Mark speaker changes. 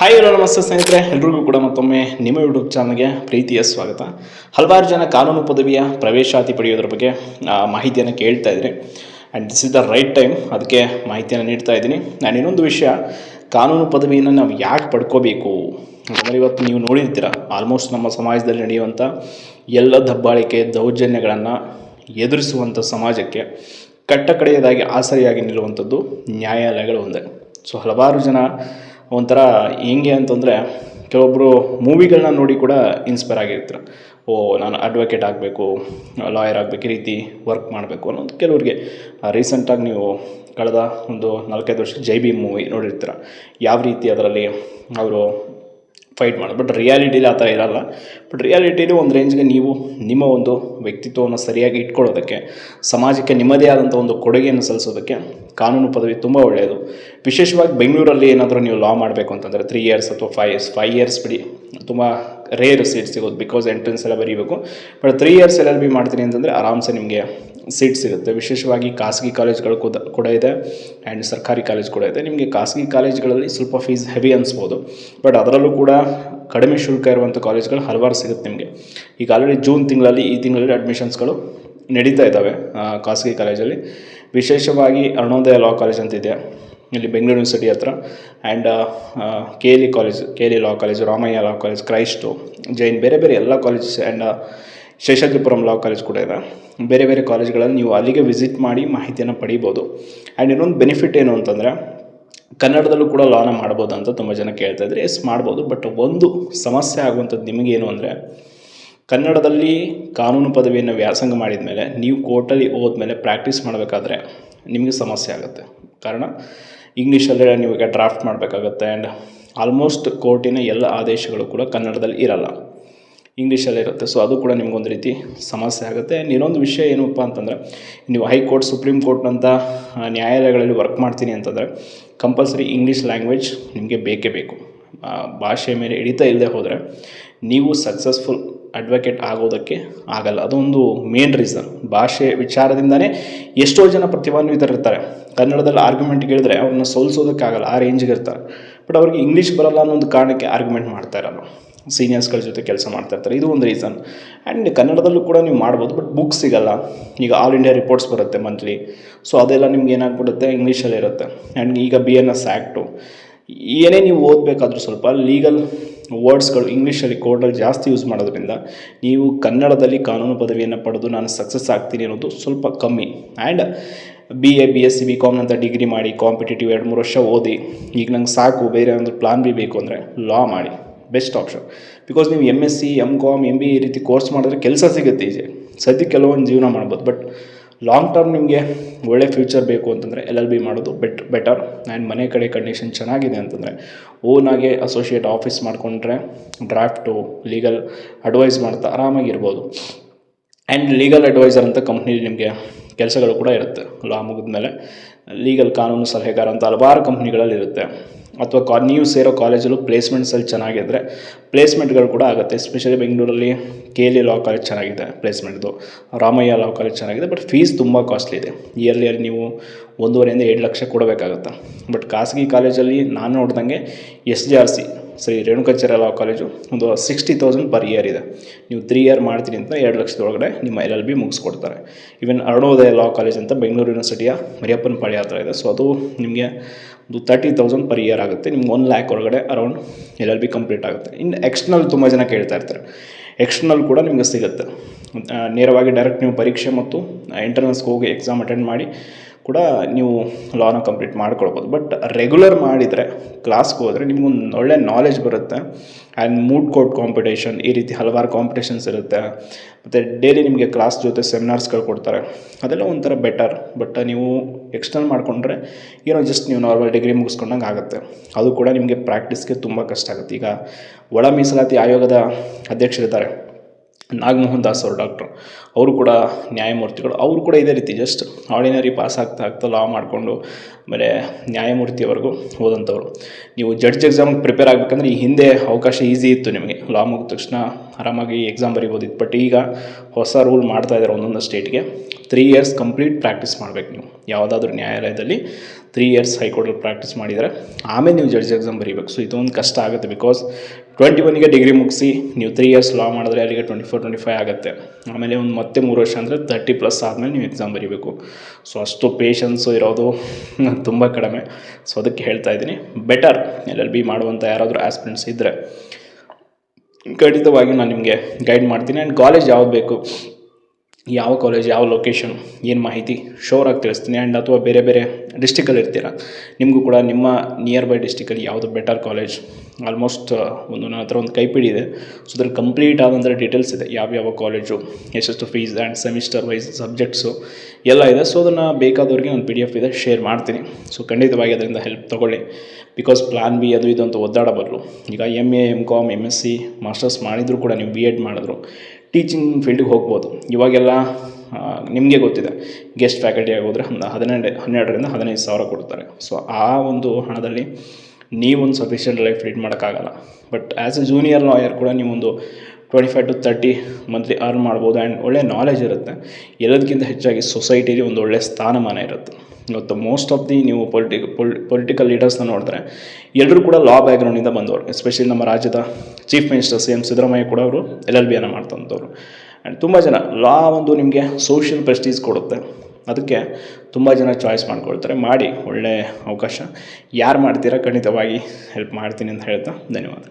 Speaker 1: Hi hello ನಮಸ್ತೆ ಸ್ನೇಹಿತರೆ, ಎಲ್ರಿಗೂ ಕೂಡ ಮತ್ತೊಮ್ಮೆ ನಿಮ್ಮ ಯೂಟ್ಯೂಬ್ ಚಾನಲ್ಗೆ ಪ್ರೀತಿಯ ಸ್ವಾಗತ. ಹಲವಾರು ಜನ ಕಾನೂನು ಪದವಿಯ ಪ್ರವೇಶಾತಿ ಪಡೆಯೋದ್ರ ಬಗ್ಗೆ ಮಾಹಿತಿಯನ್ನು ಕೇಳ್ತಾ ಇದ್ದೀನಿ and this is the right time ಅದಕ್ಕೆ ಮಾಹಿತಿಯನ್ನು ನೀಡ್ತಾ ಇದ್ದೀನಿ. ನಾನು ಇನ್ನೊಂದು ವಿಷಯ, ಕಾನೂನು ಪದವಿಯನ್ನು ನಾವು ಯಾಕೆ ಪಡ್ಕೋಬೇಕು? ಅಂದರೆ ಇವತ್ತು ನೀವು ನೋಡಿರ್ತೀರ ಆಲ್ಮೋಸ್ಟ್ ನಮ್ಮ ಸಮಾಜದಲ್ಲಿ ನಡೆಯುವಂಥ ಎಲ್ಲ ದಬ್ಬಾಳಿಕೆ, ದೌರ್ಜನ್ಯಗಳನ್ನು ಎದುರಿಸುವಂಥ ಸಮಾಜಕ್ಕೆ ಕಟ್ಟಕಡೆಯದಾಗಿ ಆಸರೆಯಾಗಿ ನಿಲ್ಲುವಂಥದ್ದು ನ್ಯಾಯಾಲಯಗಳು ಒಂದೇ. ಸೊ ಹಲವಾರು ಜನ ಒಂಥರ ಹೆಂಗೆ ಅಂತಂದರೆ ಕೆಲವೊಬ್ಬರು ಮೂವಿಗಳನ್ನ ನೋಡಿ ಕೂಡ ಇನ್ಸ್ಪೈರ್ ಆಗಿರ್ತಾರೆ. ಓ, ನಾನು ಅಡ್ವೊಕೇಟ್ ಆಗಬೇಕು ಲಾಯರ್ ಆಗಬೇಕು, ಈ ರೀತಿ ವರ್ಕ್ ಮಾಡಬೇಕು ಅನ್ನೋದು ಕೆಲವ್ರಿಗೆ. ರೀಸೆಂಟಾಗಿ ನೀವು ಕಳೆದ ಒಂದು ನಾಲ್ಕೈದು ವರ್ಷ ಜೈ ಭೀಮ್ ಮೂವಿ ನೋಡಿರ್ತೀರ. ಯಾವ ರೀತಿ ಅದರಲ್ಲಿ ಅವರು ಫೈಟ್ ಮಾಡೋದು ಬಟ್ ರಿಯಾಲಿಟಿಲಿ ಆ ಥರ ಇರಲ್ಲ. ಬಟ್ ರಿಯಾಲಿಟಿಲಿ ಒಂದು ರೇಂಜ್ಗೆ ನೀವು ನಿಮ್ಮ ಒಂದು ವ್ಯಕ್ತಿತ್ವವನ್ನು ಸರಿಯಾಗಿ ಇಟ್ಕೊಳ್ಳೋದಕ್ಕೆ, ಸಮಾಜಕ್ಕೆ ನಿಮ್ಮದೇ ಆದಂಥ ಒಂದು ಕೊಡುಗೆಯನ್ನು ಸಲ್ಲಿಸೋದಕ್ಕೆ ಕಾನೂನು ಪದವಿ ತುಂಬ ಒಳ್ಳೆಯದು. ವಿಶೇಷವಾಗಿ ಬೆಂಗಳೂರಲ್ಲಿ ಏನಾದರೂ ನೀವು ಲಾ ಮಾಡಬೇಕು ಅಂತಂದರೆ ತ್ರೀ ಇಯರ್ಸ್ ಅಥವಾ ಫೈವ್ ಇಯರ್ಸ್ ಫೈವ್ ಇಯರ್ಸ್ ಬಿಡಿ. ತುಂಬ ರೇರ್ ಸೀಟ್ ಸಿಗೋದು ಬಿಕಾಸ್ ಎಂಟ್ರೆನ್ಸ್ ಎಲ್ಲ ಬರೀಬೇಕು. But three years L L B ಮಾಡ್ತೀನಿ ಅಂತಂದರೆ ಆರಾಮ್ಸೆ ನಿಮಗೆ ಸೀಟ್ ಸಿಗುತ್ತೆ ವಿಶೇಷವಾಗಿ ಖಾಸಗಿ ಕಾಲೇಜ್ಗಳು ಕೂಡ ಕೂಡ ಇದೆ ಆ್ಯಂಡ್ ಸರ್ಕಾರಿ ಕಾಲೇಜ್ ಕೂಡ ಇದೆ. ನಿಮಗೆ ಖಾಸಗಿ ಕಾಲೇಜ್ಗಳಲ್ಲಿ ಸ್ವಲ್ಪ ಫೀಸ್ ಹೆವಿ ಅನಿಸ್ಬೋದು. ಬಟ್ ಅದರಲ್ಲೂ ಕೂಡ ಕಡಿಮೆ ಶುಲ್ಕ ಇರುವಂಥ ಕಾಲೇಜ್ಗಳು ಹಲವಾರು ಸಿಗುತ್ತೆ ನಿಮಗೆ. ಈಗ ಆಲ್ರೆಡಿ ಜೂನ್ ತಿಂಗಳಲ್ಲಿ ಈ ತಿಂಗಳಲ್ಲಿ ಅಡ್ಮಿಷನ್ಸ್ಗಳು ನಡೀತಾ ಇದ್ದಾವೆ ಖಾಸಗಿ ಕಾಲೇಜಲ್ಲಿ. ವಿಶೇಷವಾಗಿ ಅರುಣೋದಯ ಲಾ ಕಾಲೇಜ್ ಅಂತ ಇದೆ. ಇಲ್ಲಿ ಬೆಂಗಳೂರು ಯೂನಿವರ್ಸಿಟಿ ಹತ್ರ and K L E college K L law college Ramaiah law college Christ Jain ಬೇರೆ ಬೇರೆ ಎಲ್ಲ colleges and Seshadripuram law college ಕೂಡ ಇದೆ. ಬೇರೆ ಬೇರೆ ಕಾಲೇಜ್ಗಳಲ್ಲಿ ನೀವು ಅಲ್ಲಿಗೆ ವಿಸಿಟ್ ಮಾಡಿ ಮಾಹಿತಿಯನ್ನು ಪಡೀಬೋದು. ಆ್ಯಂಡ್ ಇನ್ನೊಂದು ಬೆನಿಫಿಟ್ ಏನು ಅಂತಂದರೆ, ಕನ್ನಡದಲ್ಲೂ ಕೂಡ ಲಾನ ಮಾಡ್ಬೋದು ಅಂತ ತುಂಬ ಜನ ಕೇಳ್ತಾ ಇದ್ದಾರೆ ಎಸ್ ಮಾಡ್ಬೋದು. ಬಟ್ ಒಂದು ಸಮಸ್ಯೆ ಆಗುವಂಥದ್ದು ನಿಮಗೇನು ಅಂದರೆ, ಕನ್ನಡದಲ್ಲಿ ಕಾನೂನು ಪದವಿಯನ್ನು ವ್ಯಾಸಂಗ ಮಾಡಿದ ಮೇಲೆ ನೀವು ಕೋರ್ಟಲ್ಲಿ ಹೋದ್ಮೇಲೆ ಪ್ರಾಕ್ಟೀಸ್ ಮಾಡಬೇಕಾದ್ರೆ ನಿಮಗೆ ಸಮಸ್ಯೆ ಆಗುತ್ತೆ. ಕಾರಣ ಇಂಗ್ಲೀಷಲ್ಲೇ ನೀವು ಡ್ರಾಫ್ಟ್ ಮಾಡಬೇಕಾಗತ್ತೆ. ಆ್ಯಂಡ್ ಆಲ್ಮೋಸ್ಟ್ ಕೋರ್ಟಿನ ಎಲ್ಲ ಆದೇಶಗಳು ಕೂಡ ಕನ್ನಡದಲ್ಲಿ ಇರಲ್ಲ. ಇಂಗ್ಲೀಷಲ್ಲೇ ಇರುತ್ತೆ. ಸೊ ಅದು ಕೂಡ ನಿಮ್ಗೊಂದು ರೀತಿ ಸಮಸ್ಯೆ ಆಗುತ್ತೆ. ಆ್ಯಂಡ್ ಇನ್ನೊಂದು ವಿಷಯ ಏನಪ್ಪ ಅಂತಂದರೆ, ನೀವು ಹೈಕೋರ್ಟ್ ಸುಪ್ರೀಂ ಕೋರ್ಟ್ನಂಥ ನ್ಯಾಯಾಲಯಗಳಲ್ಲಿ ವರ್ಕ್ ಮಾಡ್ತೀನಿ ಅಂತಂದರೆ ಕಂಪಲ್ಸರಿ ಇಂಗ್ಲೀಷ್ ಲ್ಯಾಂಗ್ವೇಜ್ ನಿಮಗೆ ಬೇಕೇ ಬೇಕು. ಭಾಷೆ ಮೇಲೆ ಹಿಡಿತಾ ಇಲ್ಲದೆ ಹೋದರೆ, ನೀವು ಸಕ್ಸಸ್ಫುಲ್ ಅಡ್ವೊಕೇಟ್ ಆಗೋದಕ್ಕೆ ಆಗಲ್ಲ. ಅದೊಂದು ಮೇನ್ ರೀಸನ್ ಭಾಷೆ ವಿಚಾರದಿಂದನೇ ಎಷ್ಟೋ ಜನ ಪ್ರತಿಭಾನ್ವಿತರಿರ್ತಾರೆ ಕನ್ನಡದಲ್ಲಿ ಆರ್ಗ್ಯುಮೆಂಟ್ ಕೇಳಿದ್ರೆ ಅವ್ರನ್ನ ಸೋಲಿಸೋದಕ್ಕಾಗಲ್ಲ, ಆ ರೇಂಜ್ಗೆ ಇರ್ತಾರೆ. ಬಟ್ ಅವ್ರಿಗೆ ಇಂಗ್ಲೀಷ್ ಬರಲ್ಲ ಅನ್ನೋ ಒಂದು ಕಾರಣಕ್ಕೆ ಆರ್ಗ್ಯುಮೆಂಟ್ ಮಾಡ್ತಾ ಇರಲ್ಲ. ಸೀನಿಯರ್ಸ್ಗಳ ಜೊತೆ ಕೆಲಸ ಮಾಡ್ತಾ ಇರ್ತಾರೆ. ಇದು ಒಂದು ರೀಸನ್ ಆ್ಯಂಡ್ ಕನ್ನಡದಲ್ಲೂ ಕೂಡ ನೀವು ಮಾಡ್ಬೋದು ಬಟ್ ಬುಕ್ ಸಿಗಲ್ಲ. ಈಗ ಆಲ್ ಇಂಡಿಯಾ ರಿಪೋರ್ಟ್ಸ್ ಬರುತ್ತೆ ಮಂತ್ಲಿ ಸೊ ಅದೆಲ್ಲ ನಿಮ್ಗೆ ಏನಾಗ್ಬಿಡುತ್ತೆ? ಇಂಗ್ಲೀಷಲ್ಲೇ ಇರುತ್ತೆ. ಆ್ಯಂಡ್ ಈಗ ಬಿ ಎನ್ ಎಸ್ ಆ್ಯಕ್ಟು ಏನೇ ನೀವು ಓದಬೇಕಾದ್ರೂ ಸ್ವಲ್ಪ ಲೀಗಲ್ ವರ್ಡ್ಸ್ಗಳು ಇಂಗ್ಲೀಷಲ್ಲಿ ಕೋರ್ಟಲ್ಲಿ ಜಾಸ್ತಿ ಯೂಸ್ ಮಾಡೋದ್ರಿಂದ ನೀವು ಕನ್ನಡದಲ್ಲಿ ಕಾನೂನು ಪದವಿಯನ್ನು ಪಡೆದು ನಾನು ಸಕ್ಸಸ್ ಆಗ್ತೀನಿ ಅನ್ನೋದು ಸ್ವಲ್ಪ ಕಮ್ಮಿ. And B A B S C B ಕಾಮ್ನಂತ ಡಿಗ್ರಿ ಮಾಡಿ ಕಾಂಪಿಟೇಟಿವ್ ಎರಡು ಮೂರು ವರ್ಷ ಓದಿ, ಈಗ ನಂಗೆ ಸಾಕು, ಬೇರೆ ಒಂದು ಪ್ಲಾನ್ ಬಿ ಬೇಕು ಅಂದರೆ ಲಾ ಮಾಡಿ. ಬೆಸ್ಟ್ ಆಪ್ಷನ್ ಬಿಕಾಸ್ ನೀವು M S C M com M B ಈ ರೀತಿ ಕೋರ್ಸ್ ಮಾಡಿದ್ರೆ ಕೆಲಸ ಸಿಗುತ್ತೆ ಈಜಿ. ಸದ್ಯಕ್ಕೆ ಕೆಲವೊಂದು ಜೀವನ ಮಾಡ್ಬೋದು. ಬಟ್ ಲಾಂಗ್ ಟರ್ಮ್ ನಿಮಗೆ ಒಳ್ಳೆ ಫ್ಯೂಚರ್ ಬೇಕು ಅಂತಂದರೆ ಎಲ್ ಎಲ್ ಬಿ ಮಾಡೋದು ಬೆಟ್ ಬೆಟರ್ ಆ್ಯಂಡ್ ಮನೆ ಕಡೆ ಕಂಡೀಷನ್ ಚೆನ್ನಾಗಿದೆ ಅಂತಂದರೆ ಓನಾಗೆ ಅಸೋಸಿಯೇಟ್ ಆಫೀಸ್ ಮಾಡಿಕೊಂಡ್ರೆ ಡ್ರಾಫ್ಟು ಲೀಗಲ್ ಅಡ್ವೈಸ್ ಮಾಡ್ತಾ ಆರಾಮಾಗಿರ್ಬೋದು ಆ್ಯಂಡ್ ಲೀಗಲ್ ಅಡ್ವೈಸರ್ ಅಂತ ಕಂಪ್ನಿಲಿ ನಿಮಗೆ ಕೆಲಸಗಳು ಕೂಡ ಇರುತ್ತೆ. ಲಾ ಮುಗಿದ್ಮೇಲೆ ಲೀಗಲ್ ಕಾನೂನು ಸಲಹೆಗಾರ ಅಂತ ಹಲವಾರು ಕಂಪ್ನಿಗಳಲ್ಲಿ ಇರುತ್ತೆ. ಅಥವಾ ಕಾ ನೀವು ಸೇರೋ ಕಾಲೇಜಲ್ಲೂ ಪ್ಲೇಸ್ಮೆಂಟ್ಸಲ್ಲಿ ಚೆನ್ನಾಗಿದ್ದರೆ ಪ್ಲೇಸ್ಮೆಂಟ್ಗಳು ಕೂಡ ಆಗುತ್ತೆ. ಎಸ್ಪೆಷಲಿ ಬೆಂಗಳೂರಲ್ಲಿ K L E law college ಚೆನ್ನಾಗಿದೆ ಪ್ಲೇಸ್ಮೆಂಟ್ದು ರಾಮಯ್ಯ ಲಾ ಕಾಲೇಜ್ ಚೆನ್ನಾಗಿದೆ ಬಟ್ ಫೀಸ್ ತುಂಬ ಕಾಸ್ಟ್ಲಿ ಇದೆ. ಇಯರ್ಲಿ ಇಯರ್ ನೀವು ಒಂದೂವರೆಯಿಂದ ಎರಡು ಲಕ್ಷ ಕೊಡಬೇಕಾಗುತ್ತೆ. ಬಟ್ ಖಾಸಗಿ ಕಾಲೇಜಲ್ಲಿ ನಾನು ನೋಡ್ದಂಗೆ S G R C Shri Renukacharya law college ಒಂದು ಸಿಕ್ಸ್ಟಿ ತೌಸಂಡ್ ಪರ್ ಇಯರ್ ಇದೆ. ನೀವು ತ್ರೀ ಇಯರ್ ಮಾಡ್ತೀನಿ ಅಂತ ಎರಡು ಲಕ್ಷದೊಳಗಡೆ ನಿಮ್ಮ ಎಲ್ ಎಲ್ ಬಿ ಮುಗಿಸ್ಕೊಡ್ತಾರೆ. ಇವನ್ ಅರುಣೋದಯ ಲಾ ಕಾಲೇಜ್ ಅಂತ ಬೆಂಗಳೂರು ಯೂನಿವರ್ಸಿಟಿಯ ಮರಿಯಪ್ಪನ ಪಾಳಿ ಹತ್ರ ಇದೆ. ಸೊ ಅದು ನಿಮಗೆ ಒಂದು ತರ್ಟಿ ತೌಸಂಡ್ ಪರ್ ಇಯರ್ ಆಗುತ್ತೆ. ನಿಮ್ಗೆ ಒನ್ ಲ್ಯಾಕ್ ಒಳಗಡೆ around L L B complete ಆಗುತ್ತೆ. ಇನ್ನು ಎಕ್ಸ್ಟರ್ನಲ್ ತುಂಬ ಜನ ಕೇಳ್ತಾ ಇರ್ತಾರೆ. ಎಕ್ಸ್ಟರ್ನಲ್ ಕೂಡ ನಿಮಗೆ ಸಿಗುತ್ತೆ. ನೇರವಾಗಿ ಡೈರೆಕ್ಟ್ ನೀವು ಪರೀಕ್ಷೆ ಮತ್ತು ಇಂಟರ್ನಲ್ಸ್ಗೆ ಹೋಗಿ ಎಕ್ಸಾಮ್ ಅಟೆಂಡ್ ಮಾಡಿ ಕೂಡ ನೀವು ಲಾನ ಕಂಪ್ಲೀಟ್ ಮಾಡ್ಕೊಳ್ಬೋದು. ಬಟ್ ರೆಗ್ಯುಲರ್ ಮಾಡಿದರೆ ಕ್ಲಾಸ್ಗೆ ಹೋದರೆ ನಿಮ್ಗೊಂದು ಒಳ್ಳೆ ನಾಲೆಜ್ ಬರುತ್ತೆ. ಆ್ಯಂಡ್ ಮೂಡ್ ಕೋಟ್ ಕಾಂಪಿಟೇಷನ್ ಈ ರೀತಿ ಹಲವಾರು ಕಾಂಪಿಟೇಷನ್ಸ್ ಇರುತ್ತೆ. ಮತ್ತು ಡೈಲಿ ನಿಮಗೆ ಕ್ಲಾಸ್ ಜೊತೆ ಸೆಮಿನಾರ್ಸ್ಗಳು ಕೊಡ್ತಾರೆ. ಅದೆಲ್ಲ ಒಂಥರ ಬೆಟರ್ ಬಟ್ ನೀವು ಎಕ್ಸ್ಟರ್ನಲ್ ಮಾಡಿಕೊಂಡ್ರೆ ಏನೋ ಜಸ್ಟ್ ನೀವು ನಾರ್ಮಲ್ ಡಿಗ್ರಿ ಮುಗಿಸ್ಕೊಂಡಂಗೆ ಆಗುತ್ತೆ. ಅದು ಕೂಡ ನಿಮಗೆ ಪ್ರಾಕ್ಟೀಸ್ಗೆ ತುಂಬ ಕಷ್ಟ ಆಗುತ್ತೆ. ಈಗ ಒಳ ಮೀಸಲಾತಿ ಆಯೋಗದ ಅಧ್ಯಕ್ಷರಿದ್ದಾರೆ. ನಾಗಮೋಹನ್ ದಾಸ್ ಅವರು ಡಾಕ್ಟ್ರು. ಅವರು ಕೂಡ ನ್ಯಾಯಮೂರ್ತಿಗಳು. ಅವರು ಕೂಡ ಇದೇ ರೀತಿ ಜಸ್ಟ್ ಆರ್ಡಿನರಿ ಪಾಸ್ ಆಗ್ತಾ ಆಗ್ತಾ ಲಾ ಮಾಡಿಕೊಂಡು, ಆಮೇಲೆ ನ್ಯಾಯಮೂರ್ತಿವರೆಗೂ ಹೋದಂಥವ್ರು ನೀವು ಜಡ್ಜ್ ಎಕ್ಸಾಮ್ಗೆ ಪ್ರಿಪೇರ್ ಆಗಬೇಕಂದ್ರೆ ಈ ಹಿಂದೆ ಅವಕಾಶ ಈಸಿ ಇತ್ತು ನಿಮಗೆ. ಲಾ ಮುಗಿದ ತಕ್ಷಣ ಆರಾಮಾಗಿ ಎಕ್ಸಾಮ್ ಬರಿಬೋದಿತ್ತು. ಬಟ್ ಈಗ ಹೊಸ ರೂಲ್ ಮಾಡ್ತಾ ಇದ್ದಾರೆ ಒಂದೊಂದು ಸ್ಟೇಟ್ಗೆ ತ್ರೀ ಇಯರ್ಸ್ ಕಂಪ್ಲೀಟ್ ಪ್ರಾಕ್ಟೀಸ್ ಮಾಡಬೇಕು ನೀವು. ಯಾವುದಾದ್ರೂ ನ್ಯಾಯಾಲಯದಲ್ಲಿ ತ್ರೀ ಇಯರ್ಸ್ ಹೈಕೋರ್ಟಲ್ಲಿ ಪ್ರಾಕ್ಟೀಸ್ ಮಾಡಿದರೆ, ಆಮೇಲೆ ನೀವು ಜಡ್ಜ್ ಎಕ್ಸಾಮ್ ಬರೀಬೇಕು. ಸೊ ಇದೊಂದು ಕಷ್ಟ ಆಗುತ್ತೆ ಬಿಕಾಸ್ ಟ್ವೆಂಟಿ ಒನ್ಗೆ ಡಿಗ್ರಿ ಮುಗಿಸಿ, ನೀವು ತ್ರೀ ಇಯರ್ಸ್ ಲಾ ಮಾಡಿದ್ರೆ ಅಲ್ಲಿಗೆ ಟ್ವೆಂಟಿ ಫೋರ್ ಟ್ವೆಂಟಿ ಫೈವ್ ಆಗುತ್ತೆ. ಆಮೇಲೆ ಒಂದು ಮತ್ತೆ ಮೂರು ವರ್ಷ ಅಂದರೆ ತರ್ಟಿ ಪ್ಲಸ್ ಆದಮೇಲೆ ನೀವು ಎಕ್ಸಾಮ್ ಬರೀಬೇಕು. ಸೊ ಅಷ್ಟು ಪೇಷನ್ಸು ಇರೋದು ತುಂಬ ಕಡಿಮೆ. ಸೊ ಅದಕ್ಕೆ ಹೇಳ್ತಾ ಇದ್ದೀನಿ ಬೆಟರ್ ಎಲ್ ಎಲ್ ಬಿ ಮಾಡುವಂಥ ಯಾರಾದರೂ ಆಸ್ಪಿರೆಂಟ್ಸ್ ಇದ್ದರೆ ಖಂಡಿತವಾಗಿ ನಾನು ನಿಮಗೆ ಗೈಡ್ ಮಾಡ್ತೀನಿ. ಆ್ಯಂಡ್ ಕಾಲೇಜ್ ಯಾವ್ದು ಬೇಕು? ಯಾವ ಕಾಲೇಜ್ ಯಾವ ಲೊಕೇಶನ್ ಏನು ಮಾಹಿತಿ ಶೋರಾಗಿ ತಿಳಿಸ್ತೀನಿ. ಆ್ಯಂಡ್ ಅಥವಾ ಬೇರೆ ಬೇರೆ ಡಿಸ್ಟಿಕಲ್ಲಿ ಇರ್ತೀರ, ನಿಮಗೂ ಕೂಡ ನಿಮ್ಮ ನಿಯರ್ ಬೈ ಡಿಸ್ಟಿಕಲ್ಲಿ ಯಾವುದು ಬೆಟರ್ ಕಾಲೇಜ್ ಆಲ್ಮೋಸ್ಟ್ ಒಂದು ನನ್ನ ಹತ್ರ ಒಂದು ಕೈಪಿಡಿ ಇದೆ. ಸೊ ಅದ್ರಲ್ಲಿ ಕಂಪ್ಲೀಟ್ ಆದಂಥ ಡೀಟೇಲ್ಸ್ ಇದೆ ಯಾವ್ಯಾವ ಕಾಲೇಜು ಎಷ್ಟೆಷ್ಟು fees and semester wise subjects ಎಲ್ಲ ಇದೆ. ಸೊ ಅದನ್ನು ಬೇಕಾದವ್ರಿಗೆ ನಾನು ಪಿ ಡಿ ಎಫ್ ಇದೆ ಶೇರ್ ಮಾಡ್ತೀನಿ. ಸೊ ಖಂಡಿತವಾಗಿ ಅದರಿಂದ ಹೆಲ್ಪ್ ತೊಗೊಳ್ಳಿ. ಬಿಕಾಸ್ ಪ್ಲಾನ್ ಬಿ ಅದು ಇದು ಅಂತ ಒದ್ದಾಡ ಈಗ M A M com M S C masters ಮಾಡಿದರೂ ಕೂಡ ನೀವು ಬಿ ಎಡ್ ಮಾಡಿದ್ರು. ಟೀಚಿಂಗ್ ಫೀಲ್ಡಿಗೆ ಹೋಗ್ಬೋದು. ಇವಾಗೆಲ್ಲ ನಿಮಗೆ ಗೊತ್ತಿದೆ. ಗೆಸ್ಟ್ ಫ್ಯಾಕಲ್ಟಿ ಆಗೋದ್ರೆ ಒಂದು ಹದಿನೆಂಟು, ಹನ್ನೆರಡರಿಂದ ಹದಿನೈದು ಸಾವಿರ ಕೊಡ್ತಾರೆ. ಸೊ ಆ ಒಂದು ಹಣದಲ್ಲಿ ನೀವೊಂದು ಸಫಿಷಿಯೆಂಟ್ ಲೈಫ್ ಲೀಡ್ ಮಾಡೋಕ್ಕಾಗಲ್ಲ. But as a junior lawyer ಕೂಡ ನೀವೊಂದು twenty five to thirty monthly earn ಮಾಡ್ಬೋದು. ಆ್ಯಂಡ್ ಒಳ್ಳೆ ನಾಲೆಜ್ ಇರುತ್ತೆ. ಎಲ್ಲದಕ್ಕಿಂತ ಹೆಚ್ಚಾಗಿ ಸೊಸೈಟಿಲಿ ಒಂದು ಒಳ್ಳೆಯ ಸ್ಥಾನಮಾನ ಇರುತ್ತೆ. ಇವತ್ತು ಮೋಸ್ಟ್ ಆಫ್ ದಿ ನೀವು ಪೊಲಿಟಿ ಪೊಲಿಟಿಕಲ್ ಲೀಡರ್ಸ್ನ ನೋಡಿದ್ರೆ ಎಲ್ಲರೂ ಕೂಡ ಲಾ ಬ್ಯಾಕ್ಗ್ರೌಂಡಿಂದ ಬಂದವರು. ಎಸ್ಪೆಷಲಿ ನಮ್ಮ ರಾಜ್ಯದ chief minister C M Siddaramaiah ಕೂಡ ಅವರು ಎಲ್ ಎಲ್ ಬಿಯನ್ನು ಮಾಡ್ತಂಥವ್ರು ಆ್ಯಂಡ್ ತುಂಬ ಜನ ಲಾ ಒಂದು ನಿಮಗೆ ಸೋಷಿಯಲ್ ಪ್ರೆಸ್ಟೀಸ್ ಕೊಡುತ್ತೆ. ಅದಕ್ಕೆ ತುಂಬ ಜನ ಚಾಯ್ಸ್ ಮಾಡ್ಕೊಳ್ತಾರೆ. ಮಾಡಿ ಒಳ್ಳೆಯ ಅವಕಾಶ. ಯಾರು ಮಾಡ್ತೀರಾ ಖಂಡಿತವಾಗಿ ಹೆಲ್ಪ್ ಮಾಡ್ತೀನಿ ಅಂತ ಹೇಳ್ತಾ ಧನ್ಯವಾದ